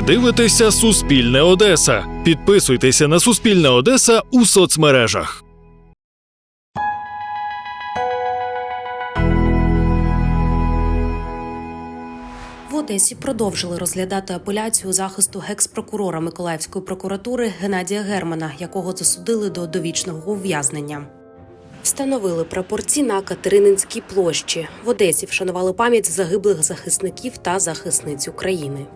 Ви дивитеся Суспільне Одеса. Підписуйтеся на Суспільне Одеса у соцмережах. В Одесі продовжили розглядати апеляцію захисту гекс-прокурора Миколаївської прокуратури Геннадія Германа, якого засудили до довічного ув'язнення. Встановили прапорці на Катерининській площі. В Одесі вшанували пам'ять загиблих захисників та захисниць України.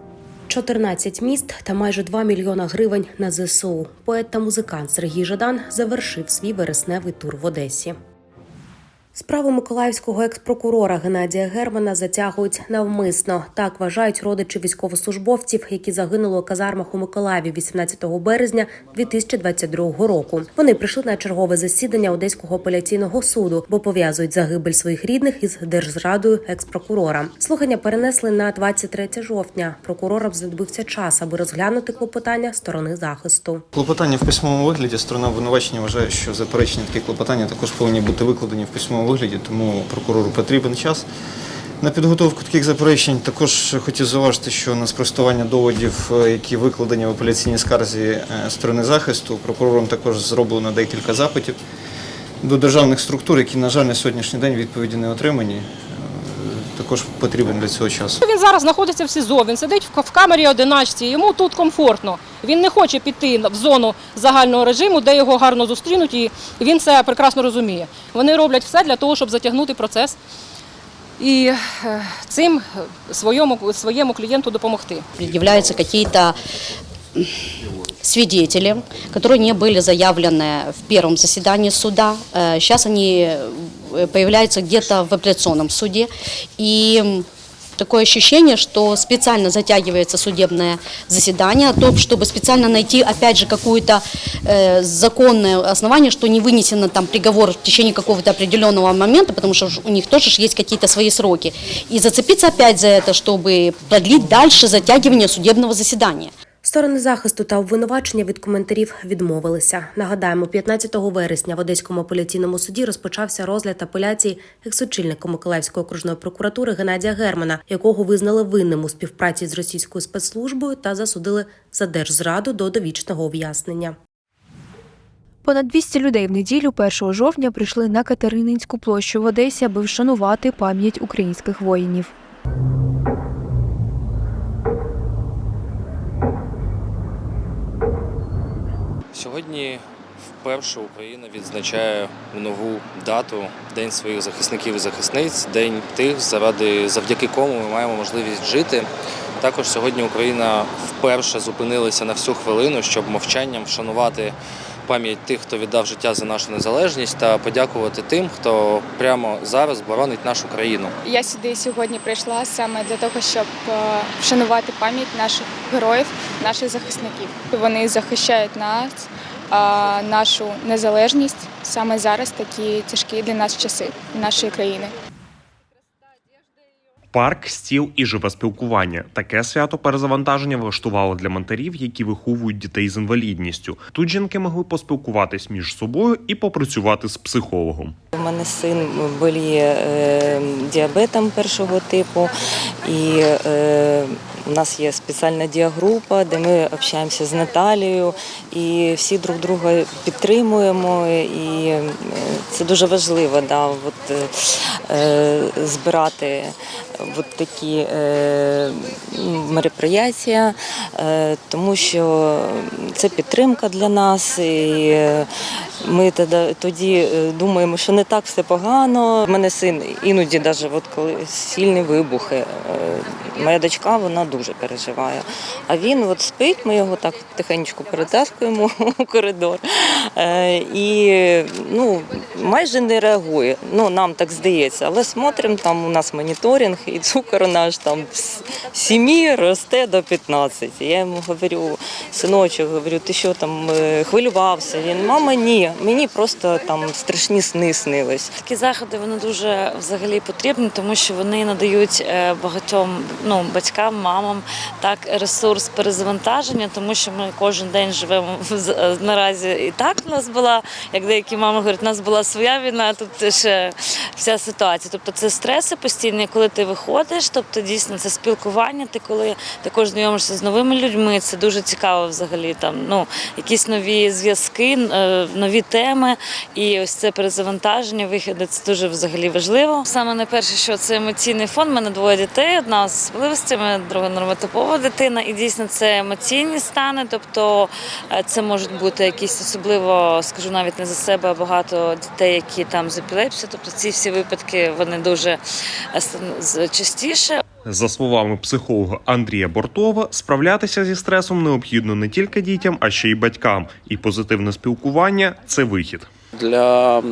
14 міст та майже 2 мільйона гривень на ЗСУ. Поет та музикант Сергій Жадан завершив свій вересневий тур в Одесі. Справу миколаївського експрокурора Геннадія Германа затягують навмисно. Так вважають родичі військовослужбовців, які загинули у казармах у Миколаєві 18 березня 2022 року. Вони прийшли на чергове засідання Одеського апеляційного суду, бо пов'язують загибель своїх рідних із держзрадою експрокурора. Слухання перенесли на 23 жовтня. Прокурорам знадобився час, аби розглянути клопотання сторони захисту. Клопотання в письмовому вигляді сторона обвинувачення вважає, що заперечення такі клопотання також повинні бути викладені в письмовому вигляді, тому прокурору потрібен час. На підготовку таких заперечень також хотів зауважити, що на спростування доводів, е, які викладені в апеляційній скарзі е, сторони захисту, прокурором також зроблено декілька запитів до державних структур, які, на жаль, на сьогоднішній день відповіді не отримані Е, Також потрібен для цього час. Він зараз знаходиться в СІЗО, він сидить в в камері одиначці, йому тут комфортно. Він не хоче піти в зону загального режиму, де його гарно зустрінуть, і він це прекрасно розуміє. Вони роблять все для того, щоб затягнути процес і е, цим е, своєму, своєму клієнту допомогти. предъявляются какие-то м, свидетели, которые не были заявлены в первом заседании суда. Э, Сейчас они э, появляются где-то в апелляционном суде. И такое ощущение, что специально затягивается судебное заседание, то, чтобы специально найти, опять же, какое-то э, законное основание, что не вынесено там приговор в течение какого-то определенного момента, потому что у них тоже есть какие-то свои сроки. И зацепиться опять за это, чтобы продлить дальше затягивание судебного заседания. Сторони захисту та обвинувачення від коментарів відмовилися. Нагадаємо, 15 вересня в Одеському апеляційному суді розпочався розгляд апеляції екс-очільника Миколаївської окружної прокуратури Геннадія Германа, якого визнали винним у співпраці з російською спецслужбою та засудили за держзраду до довічного ув'язнення. Понад 200 людей в неділю 1 жовтня прийшли на Катерининську площу в Одесі, аби вшанувати пам'ять українських воїнів. Сьогодні вперше Україна відзначає нову дату День своїх захисників і захисниць, День тих, заради завдяки кому ми маємо можливість жити. Також сьогодні Україна вперше зупинилася на всю хвилину, щоб мовчанням вшанувати пам'ять тих, хто віддав життя за нашу незалежність, та подякувати тим, хто прямо зараз боронить нашу країну. Я сюди сьогодні прийшла саме для того, щоб е, вшанувати пам'ять наших героїв, наших захисників. Вони захищають нас, а, нашу незалежність саме зараз такі тяжкі для нас часи нашої країни. Парк, стіл і живе спілкування. Таке свято перезавантаження влаштувало для матерів, які виховують дітей з інвалідністю. Тут жінки могли поспілкуватись між собою і попрацювати з психологом. У мене син боліє е, діабетом першого типу, і е, у нас є спеціальна діагрупа, де ми общаємося з Наталією, і всі друг друга підтримуємо. І е, це дуже важливо, да, от, е, е, збирати от такі е, мероприятия, е, тому що це підтримка для нас. І е, ми тоді, тоді е, думаємо, що не так все погано. У мене син іноді, навіть от коли сильні вибухи, е, моя дочка вона дуже переживає. А він от спить, ми його так тихенько перетаскуємо у коридор. Е, І ну, майже не реагує. Ну, нам так здається, але смотримо, там у нас моніторинг, і цукор наш там з 7 росте до 15. Я йому говорю, синочок, говорю, ти що там хвилювався? Він, мама, ні. Мені просто там страшні сни снились. Такі заходи вони дуже взагалі потрібні, тому що вони надають е, багатьом ну, батькам, мамам так ресурс перезавантаження, тому що ми кожен день живемо в- е, наразі і так у нас була, як деякі мами говорять, у нас була своя війна, тут ще вся ситуація. Тобто це стреси постійні, коли ти виходиш, тобто дійсно це спілкування. Ти коли також знайомишся з новими людьми, це дуже цікаво взагалі. Там ну якісь нові зв'язки, е, нові теми. І ось це перезавантаження, вихід це дуже взагалі важливо. Саме найперше, що це емоційний фон. У мене двоє дітей, одна з особливостями, друга нормотипова дитина. І дійсно це емоційні стани. Тобто е, це можуть бути якісь особливо, скажу навіть не за себе, а багато дітей, які там з епілепсією. Тобто ці всі випадки вони дуже е, частіше. За словами психолога Андрія Бортова, справлятися зі стресом необхідно не тільки дітям, а ще й батькам. І позитивне спілкування це вихід. Для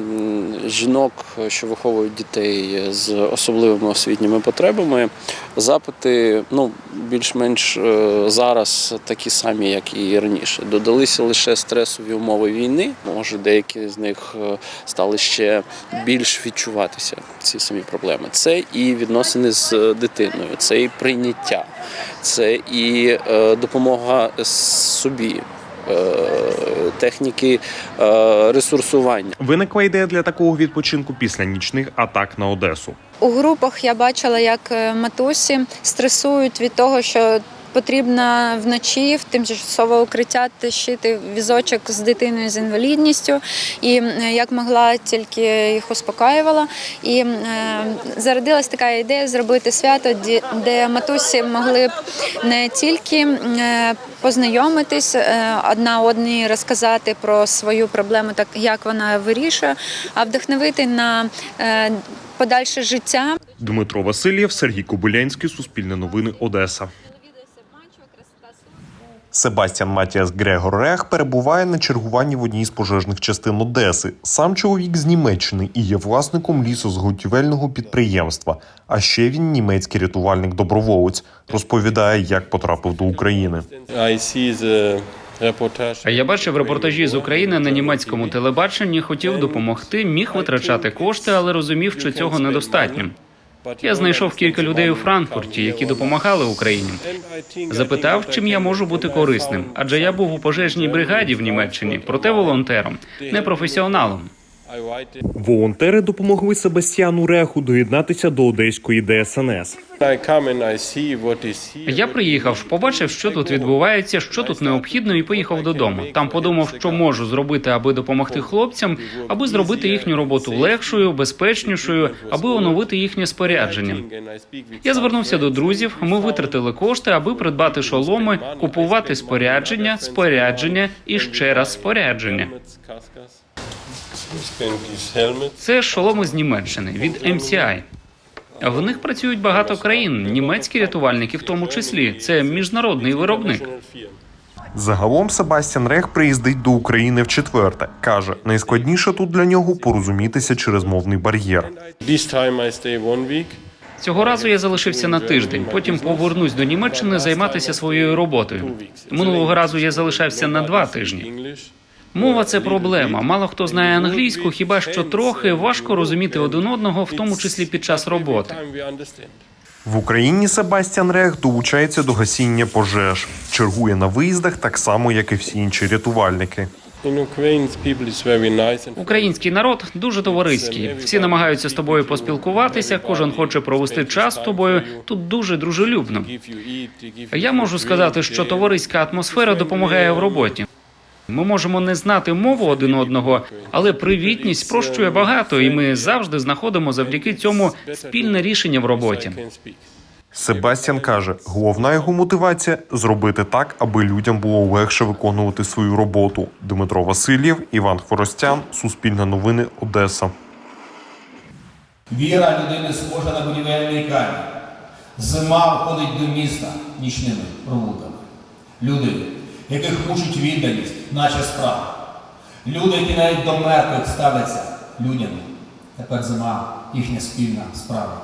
жінок, що виховують дітей з особливими освітніми потребами, запити ну, більш-менш е, зараз такі самі, як і раніше. Додалися лише стресові умови війни. Може, деякі з них е, стали ще більш відчуватися ці самі проблеми. Це і відносини з дитиною, це і прийняття, це і е, допомога собі. Техніки е, ресурсування. Виникла ідея для такого відпочинку після нічних атак на Одесу. У групах я бачила, як е, матусі стресують від того, що потрібно вночі в тимчасове укриття тащити візочок з дитиною з інвалідністю. І як могла, тільки їх успокаювала. І е, зародилась така ідея зробити свято, де матусі могли б не тільки е, познайомитись, е, одна одній розказати про свою проблему, так як вона вирішує, а вдохновити на подальше життя. Дмитро Васильєв, Сергій Кобилянський, Суспільне новини, Одеса. Себастьян Матіас Грегор Рех перебуває на чергуванні в одній з пожежних частин Одеси. Сам чоловік з Німеччини і є власником лісозготівельного підприємства. А ще він німецький рятувальник-доброволець. Розповідає, як потрапив до України. А я бачив репортажі з України на німецькому телебаченні. Хотів допомогти, міг витрачати кошти, але розумів, що цього недостатньо. Я знайшов кілька людей у Франкфурті, які допомагали Україні. Запитав, чим я можу бути корисним, адже я був у пожежній бригаді в Німеччині, проте волонтером, не професіоналом. Волонтери допомогли Себастьяну Реху доєднатися до одеської ДСНС. Я приїхав, побачив, що тут відбувається, що тут необхідно, і поїхав додому. Там подумав, що можу зробити, аби допомогти хлопцям, аби зробити їхню роботу легшою, безпечнішою, аби оновити їхнє спорядження. Я звернувся до друзів. Ми витратили кошти, аби придбати шоломи, купувати спорядження, спорядження і ще раз спорядження. Це шоломи з Німеччини від MCI. В них працюють багато країн, німецькі рятувальники, в тому числі. Це міжнародний виробник. Загалом Себастьян Рех приїздить до України в четверте. каже, найскладніше тут для нього порозумітися через мовний бар'єр. Цього разу я залишився на тиждень. Потім повернусь до Німеччини займатися своєю роботою. Минулого разу я залишався на два тижні. Мова це проблема. Мало хто знає англійську, хіба що трохи важко розуміти один одного, в тому числі під час роботи. В Україні Себастьян Рех долучається до гасіння пожеж, чергує на виїздах так само, як і всі інші рятувальники. Український народ дуже товариський. Всі намагаються з тобою поспілкуватися. Кожен хоче провести час з тобою. Тут дуже дружелюбно. Я можу сказати, що товариська атмосфера допомагає в роботі. Ми можемо не знати мову один одного, але привітність спрощує багато, і ми завжди знаходимо завдяки цьому спільне рішення в роботі. Себастьян каже, головна його мотивація зробити так, аби людям було легше виконувати свою роботу. Дмитро Васильєв, Іван Хворостян, Суспільне новини, Одеса. Віра людини схожа на будівельний камінь. Зима входить до міста нічними провулками. Люди, яких мучить відданість, наче справа. Люди, які навіть до мертвих ставляться людям. Тепер зима їхня спільна справа.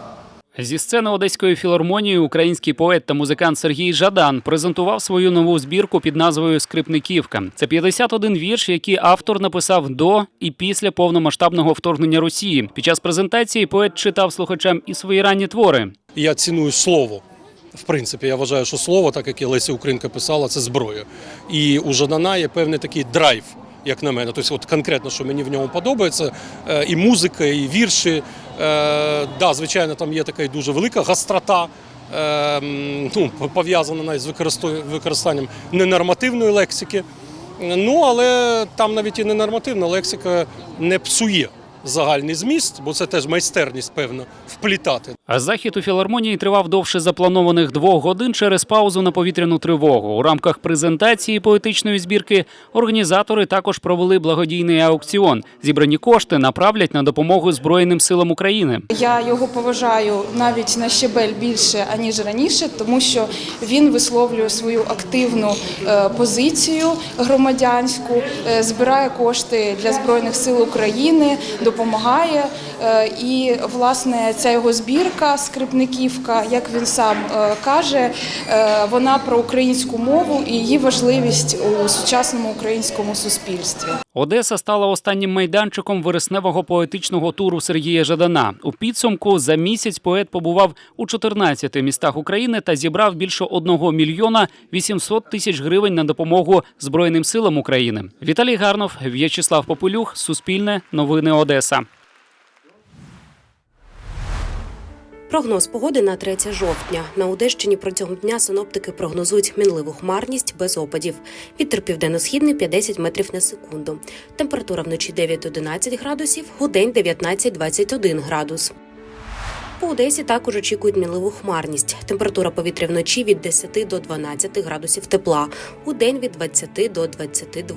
Зі сцени Одеської філармонії український поет та музикант Сергій Жадан презентував свою нову збірку під назвою Скрипниківка. Це 51 вірш, які автор написав до і після повномасштабного вторгнення Росії. Під час презентації поет читав слухачам і свої ранні твори. Я ціную слово. В принципі, я вважаю, що слово, так як і Леся Українка писала, це зброя. І у Жадана є певний такий драйв, як на мене. Тобто, от конкретно, що мені в ньому подобається, е, і музика, і вірші. Е, да, звичайно, там є така і дуже велика гастрота. е, Ну, пов'язана навіть з використанням ненормативної лексики. Ну, але там навіть і ненормативна лексика не псує загальний зміст, бо це теж майстерність, певно, вплітати. А захід у філармонії тривав довше запланованих двох годин через паузу на повітряну тривогу. У рамках презентації поетичної збірки організатори також провели благодійний аукціон. Зібрані кошти направлять на допомогу Збройним силам України. Я його поважаю навіть на щебель більше аніж раніше, тому що він висловлює свою активну е, позицію громадянську, е, збирає кошти для збройних сил України, допомагає. Е, І власне ця його збірка Скрипниківка, як він сам е, каже, е, вона про українську мову і її важливість у сучасному українському суспільстві. Одеса стала останнім майданчиком вересневого поетичного туру Сергія Жадана. У підсумку за місяць поет побував у 14 містах України та зібрав більше 1 мільйона 800 тисяч гривень на допомогу Збройним силам України. Віталій Гарнов, В'ячеслав Попелюх, Суспільне, Новини Одеса. Прогноз погоди на 3 жовтня. На Одещині протягом дня синоптики прогнозують мінливу хмарність без опадів. Вітер південно-східний 50 метрів на секунду. Температура вночі 9-11 градусів, удень 19-21 градус. По Одесі також очікують мінливу хмарність. Температура повітря вночі від 10 до 12 градусів тепла, удень від 20 до 22.